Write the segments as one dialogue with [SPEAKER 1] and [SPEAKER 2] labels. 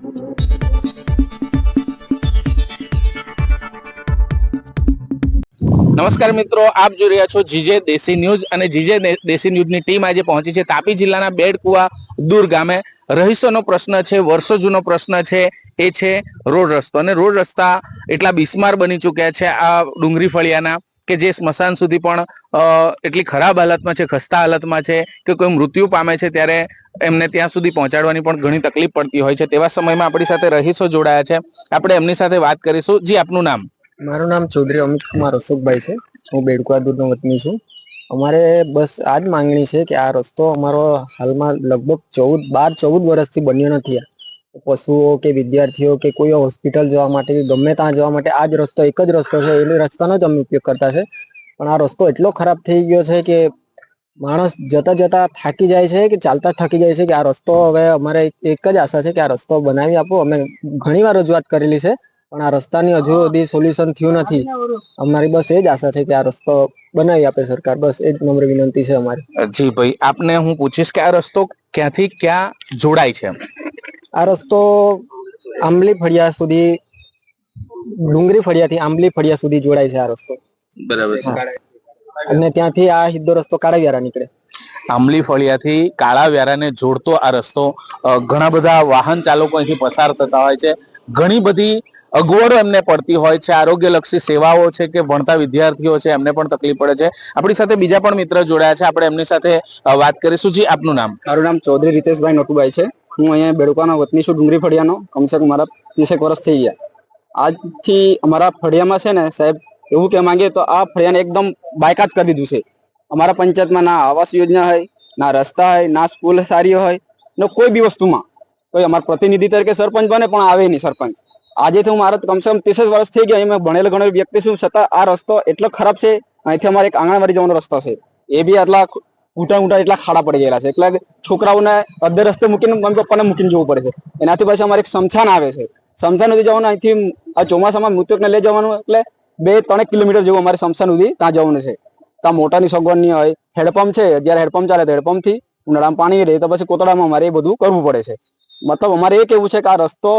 [SPEAKER 1] નમસ્કાર મિત્રો, આપ જોઈ રહ્યા છો જીજે દેશી ન્યૂઝ અને જીજે દેશી ન્યૂઝની ટીમ આજે પહોંચી છે તાપી જિલ્લાના બેડકુવા દૂર ગામે. રહીશોનો પ્રશ્ન છે વર્ષો જૂનો પ્રશ્ન છે, એ છે રોડ રસ્તો. અને રોડ રસ્તા એટલા બિસ્માર બની ચૂક્યા છે આ ડુંગરી ફળિયાના. કે જે સ્મશાન સુધી પણ એટલી ખરાબ હાલતમાં છે, ખસ્તા હાલતમાં છે કે કોઈ મૃત્યુ પામે છે ત્યારે એમને ત્યાં સુધી પહોંચાડવાની પણ ઘણી તકલીફ પડતી હોય છે. તેવા સમયમાં આપણી સાથે રહીશો જોડાયા છે. આપણે એમની સાથે વાત કરીશું. જી, આપનું નામ?
[SPEAKER 2] મારું નામ ચૌધરી અમિત કુમાર અશોકભાઈ છે. હું બેડકુઆ દૂધનો વતની છું. અમારે બસ આ જ માંગણી છે કે આ રસ્તો અમારો હાલમાં લગભગ ચૌદ, બાર, ચૌદ વર્ષથી બન્યો નથી પશુઓ કે વિદ્યાર્થીઓ કે કોઈ હોસ્પિટલ જવા માટે ગમે ત્યાં જવા માટે આ જ રસ્તો, એક જ રસ્તો છે. એ રસ્તાનો જ અમે ઉપયોગ કરતા છે. પણ આ રસ્તો એટલો ખરાબ થઈ ગયો છે કે માણસ જતા જતા થાકી જાય છે કે ચાલતા થાકી જાય છે કે આ રસ્તો હવે અમારે એક જ આશા છે કે આ રસ્તો બનાવી આપો. અમે ઘણી વાર રજૂઆત કરેલી છે, પણ આ રસ્તાની હજુ સુધી સોલ્યુશન થયું નથી. અમારી બસ એ જ આશા છે કે આ રસ્તો બનાવી આપે સરકાર. બસ એ જ નમ્ર વિનંતી છે અમારી.
[SPEAKER 1] જી ભાઈ, આપને હું પૂછીશ કે આ રસ્તો ક્યાંથી ક્યાં જોડાય છે?
[SPEAKER 2] આ રસ્તો આંબલી ફળિયા સુધી ડુંગરી ફળિયાથી આંબલી ફળિયા સુધી જોડાય છે આ રસ્તો.
[SPEAKER 1] બરાબર
[SPEAKER 2] અને ત્યાંથી આ સીધો રસ્તો કાળાવ્યારા નીકળે.
[SPEAKER 1] આંબલી ફળિયાથી કાળા વ્યારાને જોડતો આ રસ્તો ઘણા બધા વાહન ચાલકો અહીંથી પસાર થતા હોય છે. ઘણી બધી અગવડો એમને પડતી હોય છે. આરોગ્યલક્ષી સેવાઓ છે કે ભણતા વિદ્યાર્થીઓ છે એમને પણ તકલીફ પડે છે. આપણી સાથે બીજા પણ મિત્ર જોડાયા છે. આપણે એમની સાથે વાત કરીશું. જી આપનું નામ?
[SPEAKER 2] મારું નામ ચૌધરી રીતેશભાઈ નોટુભાઈ છે. હું અહીંયા બેડુકાનો વતની છું, ડુંગરી ફળિયાનો. કમસે કમ મારા ત્રીસેક વર્ષ થઈ ગયા. આજથી અમારા ફળિયામાં છે ને, સાહેબ, એવું કહેવા માંગીએ તો આ ફળિયાને એકદમ બાયકાત કરી દીધું છે. અમારા પંચાયતમાં ના આવાસ યોજના હોય, ના રસ્તા હોય, ના સ્કૂલ સારી હોય, ને કોઈ બી વસ્તુમાં. કોઈ અમારા પ્રતિનિધિ તરીકે સરપંચ બને, પણ આવે નહીં સરપંચ. આજે તો મારા કમસે કમ વર્ષ થઈ ગયા મેં ભણેલો ગણેલો વ્યક્તિ છું, છતાં આ રસ્તો એટલો ખરાબ છે, અહીંથી અમારે એક આંગણવાડી જવાનો રસ્તો છે. એ બી આટલા ઊંટા ઊંટા એટલા ખાડા પડી ગયેલા છે. એટલે છોકરાઓને અડધે રસ્તે મૂકીને મમ્મી પપ્પાને મૂકીને જવું પડે છે. એનાથી પછી અમારે એક સમસાન આવે છે. સમસાન સુધી જવાનું અહીંથી આ ચોમાસામાં મૃતકને લઈ જવાનું એટલે બે ત્રણ કિલોમીટર જેવું અમારે સમસાન સુધી ત્યાં જવાનું છે. ત્યાં મોટાની સગવડ નહીં હોય હેડપંપ છે, જ્યારે હેડપંપ ચાલે તો હેડપંપથી ઉનાળામાં પાણી રહે તો પછી કોતડામાં અમારે એ બધું કરવું પડે છે. મતલબ અમારે એ કેવું છે કે આ રસ્તો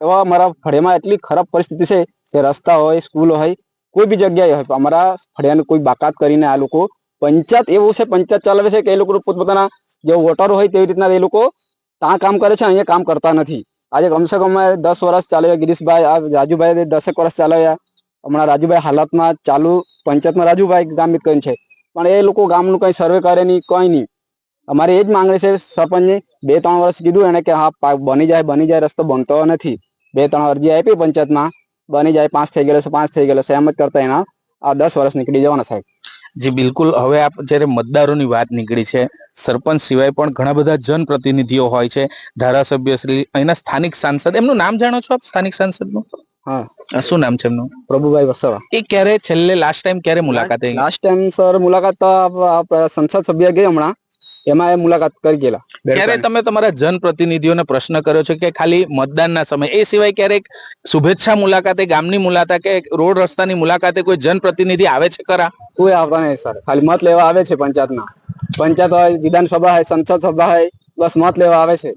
[SPEAKER 2] એવા અમારા ફળિયામાં એટલી ખરાબ પરિસ્થિતિ છે કે રસ્તા હોય, સ્કૂલ હોય, કોઈ બી જગ્યાએ હોય, અમારા ફળિયાને કોઈ બાકાત કરીને આ લોકો પંચાયત એવું છે, પંચાયત ચલાવે છે કે એ લોકો પોતપોતાના જે વોટરો હોય તેવી રીતના એ લોકો ત્યાં કામ કરે છે, અહીંયા કામ કરતા નથી. આજે કમસે કમ દસ વર્ષ ચાલ્યા, ગિરીશભાઈ, આ રાજુભાઈ દસેક વર્ષ ચાલ્યા. હમણાં રાજુભાઈ હાલતમાં ચાલુ, પંચાયતમાં રાજુભાઈ ગામિત કહીને છે. પણ એ લોકો ગામનું કંઈ સર્વે કરે નહીં, કંઈ નહીં. અમારે એ જ માંગણી છે, સરપંચને. બે, ત્રણ વર્ષ કીધું એને કે હા બની જાય બની જાય, રસ્તો બનતો નથી. બે, ત્રણ અરજી આપી પંચાયતમાં. બની જાય, પાંચ થઈ ગયેલો છે, પાંચ થઈ ગયેલો છે, એમ જ કરતા એના આ દસ વર્ષ નીકળી જવાના સાહેબ.
[SPEAKER 1] જી બિલકુલ. હવે આપ જ્યારે મતદારોની વાત નીકળી છે સરપંચ સિવાય પણ ઘણા બધા જનપ્રતિનિધિઓ હોય છે ધારાસભ્ય શ્રી અહીંના સ્થાનિક સાંસદ. એમનું નામ જાણો છો આપ સ્થાનિક સાંસદનું?
[SPEAKER 2] હા.
[SPEAKER 1] શું નામ છે એમનું?
[SPEAKER 2] પ્રભુભાઈ વસાવા.
[SPEAKER 1] એ ક્યારે છેલ્લે લાસ્ટ ટાઈમ ક્યારે મુલાકાત
[SPEAKER 2] લાસ્ટ ટાઈમ સર મુલાકાત સંસદ સભ્ય ગઈ હમણાં. એમાં એ મુલાકાત કરી ગયેલા.
[SPEAKER 1] ક્યારે તમે તમારા જનપ્રતિનિધિઓને પ્રશ્ન કર્યો છે કે ખાલી મતદાનના સમય. એ સિવાય ક્યારેક શુભેચ્છા મુલાકાતે ગામની મુલાકાત કે રોડ રસ્તાની મુલાકાતે કોઈ જનપ્રતિનિધિ આવે છે ખરા?
[SPEAKER 2] કોઈ આવતા નહીં સર. ખાલી મત લેવા આવે છે પંચાયતના. પંચાયત હોય વિધાનસભા હોય સંસદ સભા હોય બસ મત લેવા આવે છે.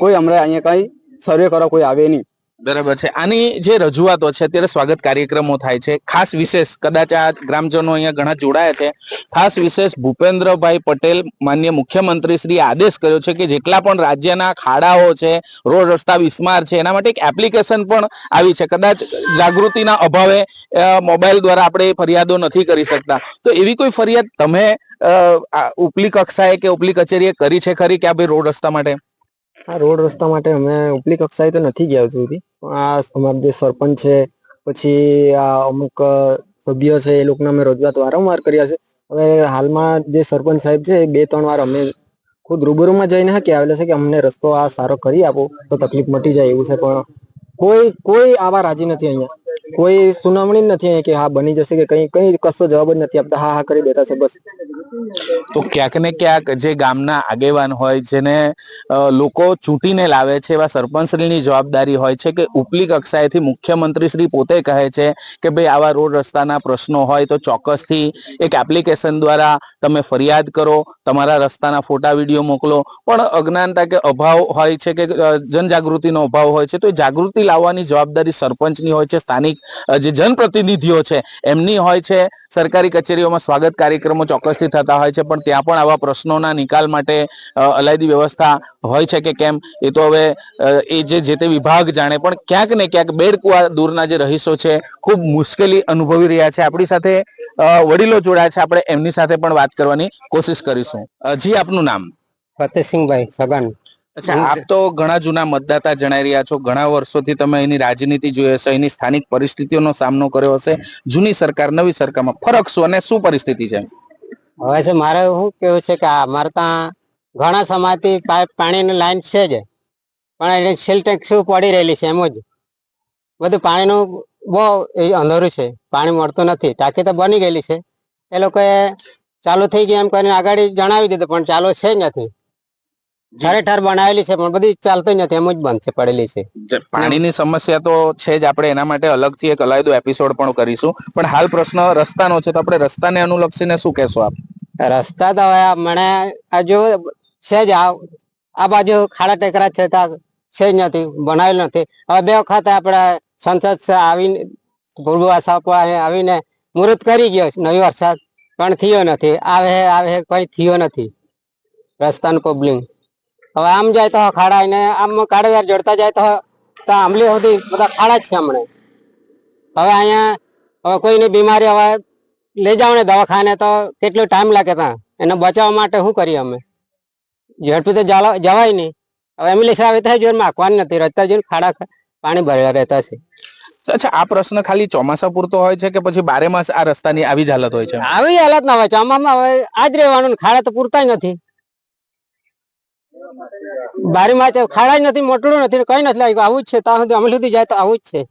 [SPEAKER 2] કોઈ હમણાં અહીંયા કઈ સર્વે કરવા કોઈ આવે નહીં.
[SPEAKER 1] બરાબર છે. આની જે રજૂઆતો છે, અત્યારે સ્વાગત કાર્યક્રમો થાય છે. ખાસ વિશેષ કદાચ આ ગ્રામજનો અહીંયા ઘણા જોડાયા છે. ખાસ વિશેષ ભૂપેન્દ્રભાઈ પટેલ, માન્ય મુખ્યમંત્રી શ્રી આદેશ કર્યો છે કે જેટલા પણ રાજ્યના ખાડાઓ છે, રોડ રસ્તા વિસ્માર છે, એના માટે એક એપ્લિકેશન પણ આવી છે. કદાચ જાગૃતિના અભાવે મોબાઈલ દ્વારા આપણે ફરિયાદો નથી કરી શકતા. તો એવી કોઈ ફરિયાદ તમે ઉપલી કક્ષાએ કે ઉપલી કચેરીએ કરી છે ખરી કે આ ભાઈ રોડ રસ્તા માટે?
[SPEAKER 2] આ રોડ રસ્તા માટે અમે ઉપલી કક્ષાએ તો નથી ગયા હજુ સુધી. પણ આ અમારા જે સરપંચ છે, પછી આ અમુક સભ્ય છે, એ લોકોને અમે રજૂઆત વારંવાર કર્યા છે. હવે હાલમાં જે સરપંચ સાહેબ છે, એ બે, ત્રણ વાર અમે ખુદ રૂબરૂમાં જઈને હકી આવેલા છે કે અમને રસ્તો આ સારો કરી આપો, તો તકલીફ મટી જાય એવું છે. પણ કોઈ કોઈ આવા રાજી નથી અહીંયા. કોઈ સુનાવણી નથી અહીંયા કે હા બની જશે કે કઈ કઈ કશો જવાબ જ નથી આપતા. હા હા, કરી દેતા છે, બસ.
[SPEAKER 1] તો ક્યાંક ને ક્યાંક જે ગામના આગેવાન હોય, જેને લોકો ચૂંટીને લાવે છે એવા સરપંચશ્રીની જવાબદારી હોય છે કે ઉપલી કક્ષાએથી મુખ્યમંત્રી શ્રી પોતે કહે છે કે ભાઈ આવા રોડ રસ્તાના પ્રશ્નો હોય તો ચોક્કસથી એક એપ્લિકેશન દ્વારા તમે ફરિયાદ કરો, તમારા રસ્તાના ફોટા, વીડિયો મોકલો. પણ અજ્ઞાનતા કે અભાવ હોય છે કે જનજાગૃતિનો અભાવ હોય છે તો એ જાગૃતિ લાવવાની જવાબદારી સરપંચની હોય છે, સ્થાનિક જે જનપ્રતિનિધિઓ છે એમની હોય છે. સરકારી કચેરીઓમાં સ્વાગત કાર્યક્રમો ચોક્કસથી થતા હોય છે પણ ત્યાં પણ આવા પ્રશ્નોના નિકાલ માટે અલાયદી વ્યવસ્થા હોય છે કે કેમ? એ તો હવે એ જે જે તે વિભાગ જાણે પણ ક્યાંક ને ક્યાંક બેડકુવા દૂરના જે રહીશો છે ખૂબ મુશ્કેલી અનુભવી રહ્યા છે. આપણી સાથે વડીલો જોડાયા છે. આપણે એમની સાથે પણ વાત કરવાની કોશિશ કરીશું. જી આપનું નામ?
[SPEAKER 3] ફતેહસિંહભાઈ સગન.
[SPEAKER 1] અચ્છા આપ તો ઘણા જૂના મતદાતા જણાઈ રહ્યા છો. ઘણા વર્ષોથી તમે એની રાજનીતિ જોઈ હશે એની સ્થાનિક પરિસ્થિતિઓનો સામનો કર્યો હશે. જૂની સરકાર નવી સરકારમાં ફરક શું અને શું પરિસ્થિતિ છે?
[SPEAKER 3] હવે છે, મારે શું કેવું છે કે આ અમારે ત્યાં ઘણા સમયથી પાઇપ પાણીની લાઈન છે જ. પણ એને સિલટેક શું પડી રહેલી છે એમ જ. બધું પાણીનું બહુ એ અંધારું છે. પાણી મળતું નથી. ટાંકી તો બની ગયેલી છે. એ લોકોએ ચાલુ થઈ ગઈ એમ કરીને આગળ જણાવી દીધું, પણ ચાલુ છે જ નથી. ઠરે ઠર બનાવેલી છે પણ બધી ચાલતી નથી એમ જ બંધ છે પડેલી છે.
[SPEAKER 1] પાણીની સમસ્યા તો છે જ આપણે એના માટે અલગથી એક અલાયદો એપિસોડ પણ કરીશું. પણ હાલ પ્રશ્ન રસ્તાનો છે તો આપણે રસ્તાને અનુલક્ષીને શું કહેશો આપ?
[SPEAKER 3] રસ્તા તો મને આ જો છે જ આ બાજુ ખાડા ટેકરા છે ત્યાં છે જ નથી બનાવેલ નથી. હવે બે વખત આપણે સંસદ આવીને પૂર્વ સાપ આવીને મુહૂર્ત કરી ગયો નવી વરસાદ પણ થયો નથી. આવે આવે કઈ થયો નથી. રસ્તાનું પબ્લિક હવે આમ જાય તો ખાડા ને આમ કાળવેર જડતા જાય તો ત્યાં આંબલી સુધી બધા ખાડા જ છે હમણે. હવે અહીંયા હવે કોઈની બીમારી હવે લઈ જાવ ને દવાખાને તો કેટલો ટાઈમ લાગે ત્યાં એને બચાવવા માટે શું કરીએ અમે? ઝડપી તો જવા- જવાય નહીં. હવે એમ્બ્યુલન્સ આવે તો જોર માખવાની નથી રસ્તા જોઈને ખાડા પાણી ભરેલા રહેતા છે.
[SPEAKER 1] અચ્છા આ પ્રશ્ન ખાલી ચોમાસા પૂરતો હોય છે કે પછી બારે માસ આ રસ્તાની આવી જ હાલત હોય છે?
[SPEAKER 3] આવી હાલત ના હોય. ચોમામાં હવે આજ રહેવાનું ખાડા તો પૂરતા જ નથી. બારીમાં માં ખાડા નથી, મોટલું નથી, કઈ નથી લાગ્યું. આવું જ છે, ત્યાં સુધી અમે સુધી જાય તો આવું જ છે.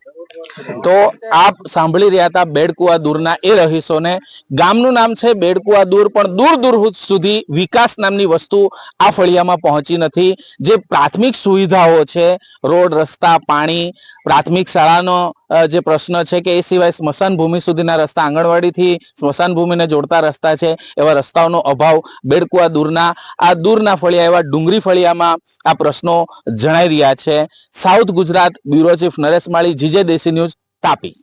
[SPEAKER 1] તો આપ સાંભળી રહ્યા હતા બેડકુવા દૂરના એ રહીશોને. ગામનું નામ છે બેડકુવા દૂર, પણ દૂર દૂર સુધી વિકાસ નામની વસ્તુ આ ફળિયામાં પહોંચી નથી. જે પ્રાથમિક સુવિધાઓ છે, રોડ, રસ્તા, પાણી, પ્રાથમિક શાળાનો જે પ્રશ્ન છે કે એ સિવાય સ્મશાન ભૂમિ સુધીના રસ્તા આંગણવાડીથી સ્મશાન ભૂમિને જોડતા રસ્તા છે, એવા રસ્તાઓનો અભાવ બેડકુવા દૂરના, આ દૂરના ફળિયા એવા ડુંગરી ફળિયામાં આ પ્રશ્નો જણાઈ રહ્યા છે. South Gujarat bureau chief Naresh Mali, GJ Desi news Tapi.